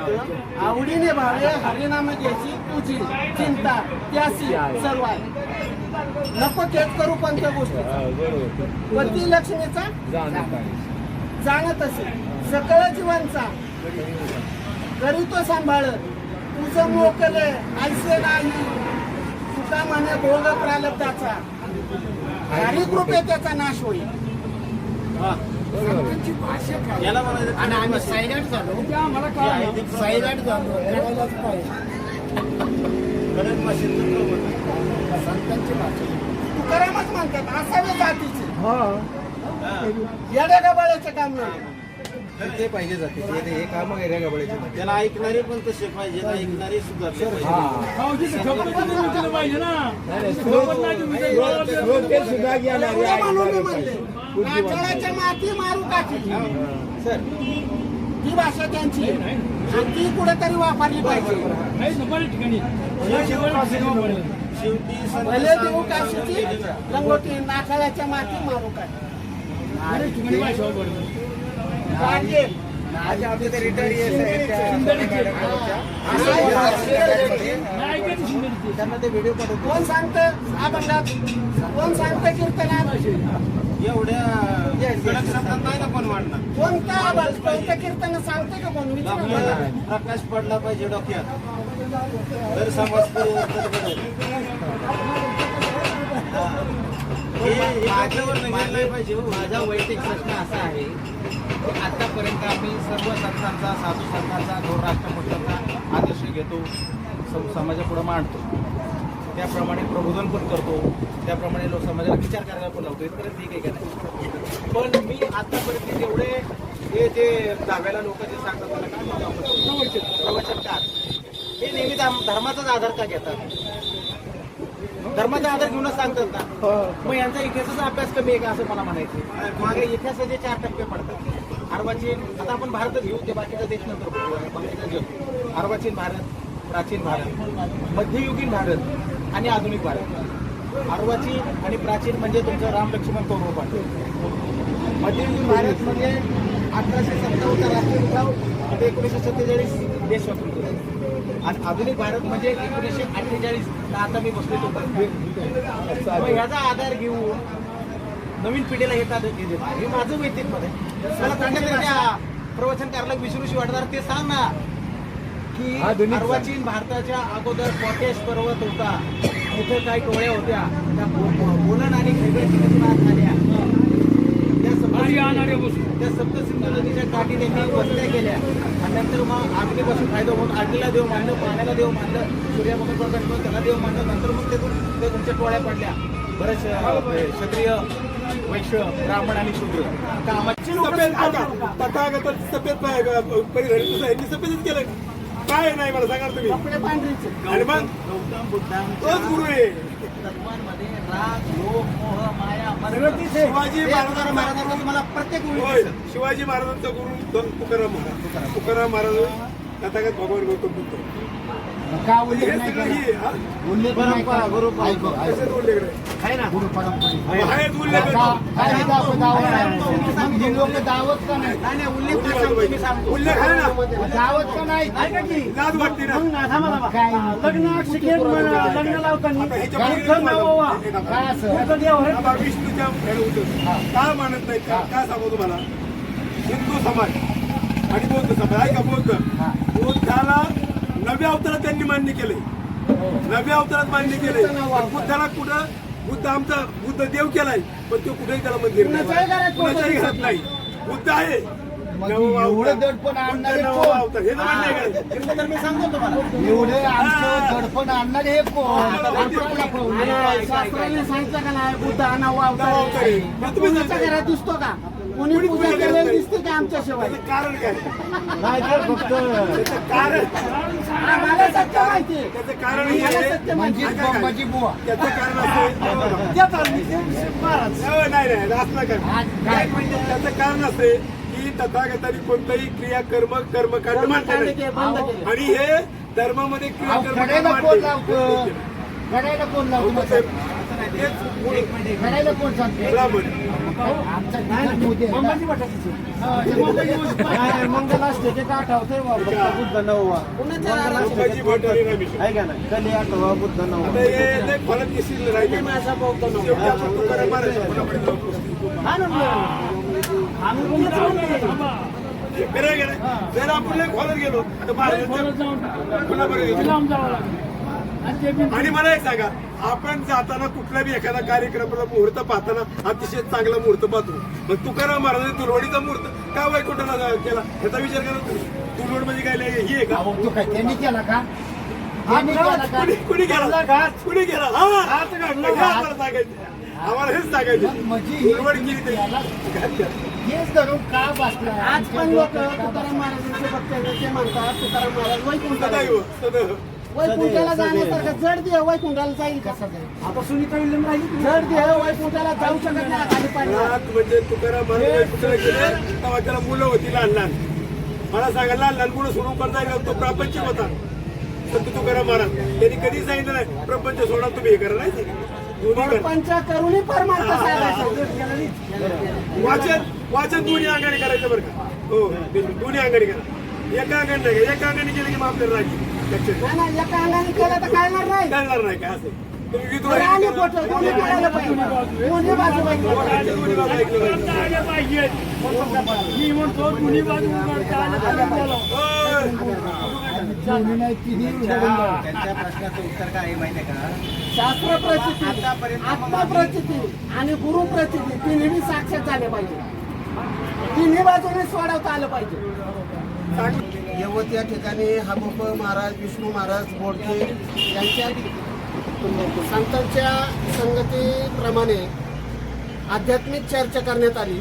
होतं. आवडीने भावे हरिनाम घ्यायची तुझी चिंता त्यासी सर्व आहे. नको तेच करू कोणत्या गोष्टी पती लक्ष्मीचा जाणत असेल सकळ जीवनचा. करी तो सांभाळ तुझं मोकले ऐसे नाही. तुका म्हणे भोग प्रालब्धाचा. हरी कृपे त्याचा नाश होईल. याला म्हणायचं आणि आम्ही सायलेंट झालो. सायलेंट झालो. कळायलाच पाहिजे. गणेश माशींचं प्रबोधन. संतांची भाषा तुकारामच म्हणतात असावे जातीचे. हा. येड्या गबाळ्याचे काम नाही. ते पाहिजे जाते. ते- हे काम वगैरे गबळायचे. त्याला ऐकणारे पण तसे पाहिजे ऐकणारे सुधारले पाहिजे. श्रोते सुद्धा माती मारू टाकी सर. ती भाषा त्यांची. ती कुठेतरी वापरली पाहिजे. शेवटी. लंगोटी नाकाळाच्या माती मारू काढले. आज आमचे ते येत त्यांना ते व्हिडिओ पाठवतो कोण सांगतं? अभंगात कोण सांगतं कीर्तनात एवढ्या नाही ना कोण वाढणार कोणता अभंग कीर्तन सांगतं का कोण प्रकाश पडला पाहिजे डोक्यात तर समाज परिवर्तन माझा वैयक्तिक प्रश्न असा आहे की आतापर्यंत आम्ही सर्व संतांचा साधू संतांचा थोर राष्ट्रभक्तांचा आदर्श घेतो सम- समाजापुढे मांडतो. त्याप्रमाणे प्रबोधन पण करतो. त्याप्रमाणे लोक समाजाला विचार करायला पण लावतो. इथपर्यंत ठीक आहे का नाही? पण मी आतापर्यंत जेवढे हे जे दहाव्याला लोक जे सांगतात आपण? प्रवचन प्रवचनकार. हे नेहमी धर्म- धर्माचाच आधार का घेतात? धर्माचा आधार घेऊनच सांगतात ना मग यांचा इतिहासाचा अभ्यास कमी आहे का असं मला म्हणायचं मागे इतिहासाचे चार टप्पे पडतात. अर्वाचीन आता आपण भारतच घेऊ ते बाकीचा देश नंतर. बाकीचा अर्वाचीन भारत प्राचीन भारत मध्ययुगीन भारत आणि आधुनिक भारत. अर्वाचीन आणि प्राचीन म्हणजे तुमचं राम लक्ष्मण कौरव मध्ययुगीन भारत म्हणजे अठराशे सत्तावन्नचा राष्ट्रीय उठाव ते एकोणीसशे सत्तेचाळीस देश स्वतंत्र झाले. आणि आधुनिक भारत म्हणजे एकोणीसशे अठ्ठेचाळीस आता मी बसले तो ह्याचा आधार घेऊन नवीन पिढीला हे हे माझं वैयक्तिक मत आहे. मला तरी त्या प्रवचनकारला विसरूशी वाटणार ते सांग ना की अर्वाचीन भारताच्या अगोदर कॉटेज पर्वत होता. तिथे काही टोळ्या होत्या. त्या बोलन आणि तिथून आत झाल्या त्या सप्तसिंधू त्या सप्तसिंधू नदीच्या काठी त्यांनी वस्त्या केल्या आणि नंतर मग अग्नीपासून फायदा होऊन अग्नीला देव मानलं पाण्याला देव मानलं सूर्यापासून प्रकाश मिळून त्याला देव मानलं नंतर मग ते ते तुमच्या टोळ्या पडल्या बरेच क्षत्रिय वैश्य ब्राह्मण आणि शूद्र कामाची लोकं तथागत सफेद परिधान सफेदच केलं काय नाही मला सांगा तुम्ही. कपडे पांढरीचे. आणि मग? गौतम बुद्धांच्या तोच गुरु आहे. तत्वांमध्ये राग लोभ मोह माया मत्सर शिवाजी महाराज तुकाराम महाराजांमध्ये मला प्रत्येक होय. शिवाजी महाराजांचा गुरु तुकाराम महाराज. तुकाराम. महाराज तथागत भगवान गौतम बुद्ध? का हे उल्लेख नाही केला? ही हा? उल्लेख नाही परंपरा, केला. ऐकू, ऐकू. गुरु का- काय हे दाव- दावत आहे? ही लोक दावत का नाही? उल्लेख आहे ना? दावत का नाही? लाज वाटते ना? काय लग्न लग्न लावताना. हे. काय असं? देव. बाबा विष्णूच्या होतं का मानत नाही? का काय सांगू तुम्हाला? हिंदू समाज. आणि बौद्ध समाज. आहे का बौद्ध बुद्धाला नव्या अवतारात त्यांनी मान्य केले. नव्या अवतारात मान्य केले. बुद्धाला कुठं? बुद्ध आमचा बुद्ध देव केलाय पण तो कुठेही त्याला मंदिर. कुणाच्याही घरात नाही. बुद्ध आहे. एवढं. दडपण आणणारे. हे सांगतो कोण? शास्त्राने सांगितलं का नाही? बुद्ध अवतार. घरात दिसतो का? कोणी पूजा. दिसते का आमच्याशिवाय कारण काय? नाही तर फक्त त्याचं कारण आम्हाला सत्य माहिती आहे. त्याचं कारण हे आम्हाला आहे सत्य माहिती म्हणजे आहे. बुवा. त्याचं कारण असं आहे त्या तालमीचे महाराज. नाही नाही काय? त्याचं कारण असे की तथागतांनी कोणताही क्रिया कर्म कर्मकांड मांडले नाही. के बंद केले. आणि हे धर्मामध्ये क्रिया अहो, कर्मकांड घडायला कोण मांडले लावतं? घडायला कोण लावतं? मग सांगा? तेच घडायला कोण सांगते? ब्राह्मण. नाही, मंगल असते ते का फक्त बुद्ध नववा आहे का नाही कली आठवा बुद्ध नववा? जर आपण खोलत गेलो तर. आणि मला एक सांगा आपण जाताना कुठला बी एखादा कार्यक्रमाला मुहूर्त पाहताना अतिशय चांगला मुहूर्त पाहतो. मग तुकाराम महाराजांनी तुलवडीचा मुहूर्त का वैकुंठाला केला? याचा विचार करा तुम्ही. तुलवड म्हणजे काय ही आहे का? त्यांनी केला का? कुणी कुणी केला? कुणी केला? हा! आम्हाला सांगायचं. आम्हाला हेच सांगायचं. का बसला? आज पण लोक तुकाराम महाराजांचे भक्त आहेत, ते म्हणतात. तुकाराम महाराज वैकुंठाला सदैव सदैव. वैकुंठाला जाण्यासारखं जड देह वैकुंठाला जाईल कसं आता सुनीता विल्यम राहिली जड देह वैकुंठाला जाऊ शकत नाही खाली म्हणजे तुकाराम महाराज गेले तेव्हा त्याला मुलं होती लहान लहान. मला सांगा लहान लहान मुलं सोडून करता येईल तो प्रापंचिक होता. संत तुकाराम महाराज. त्यांनी कधी सांगितलं नाही प्रपंच सोडा तुम्ही हे करा नाही दोन्ही करा पंच करुणी परमार्थ साधायचं. वाचन वाचन दोन्ही अंगाने करायचं बरं का? हो दोन्ही अंगाने करा. एका अंगाने नाही एका अंगाने केलं की मग आपल्याला ठेवा. नाही नाही एका अंगाने केलं तर काय नाही. नाही काय असं. तुम्ही विधवा बरं, आणि खोटं दोन्ही करायला पाहिजे? दोन्ही बाजू पाहिजे. दोन्ही बाजू ऐकलं पाहिजे. होय. त्यांच्या प्रश्नाचं उत्तर काय आहे माहिती आहे का? शास्त्र प्रचिती. आत्मा प्रचिती आणि गुरु प्रचिती तिन्ही साक्षात झाले पाहिजे. तिन्ही बाजूने सोडवता आलं पाहिजे. यवत या ठिकाणी हबप महाराज विष्णू महाराज बोडके यांच्या संतांच्या संगतीप्रमाणे आध्यात्मिक चर्चा करण्यात आली.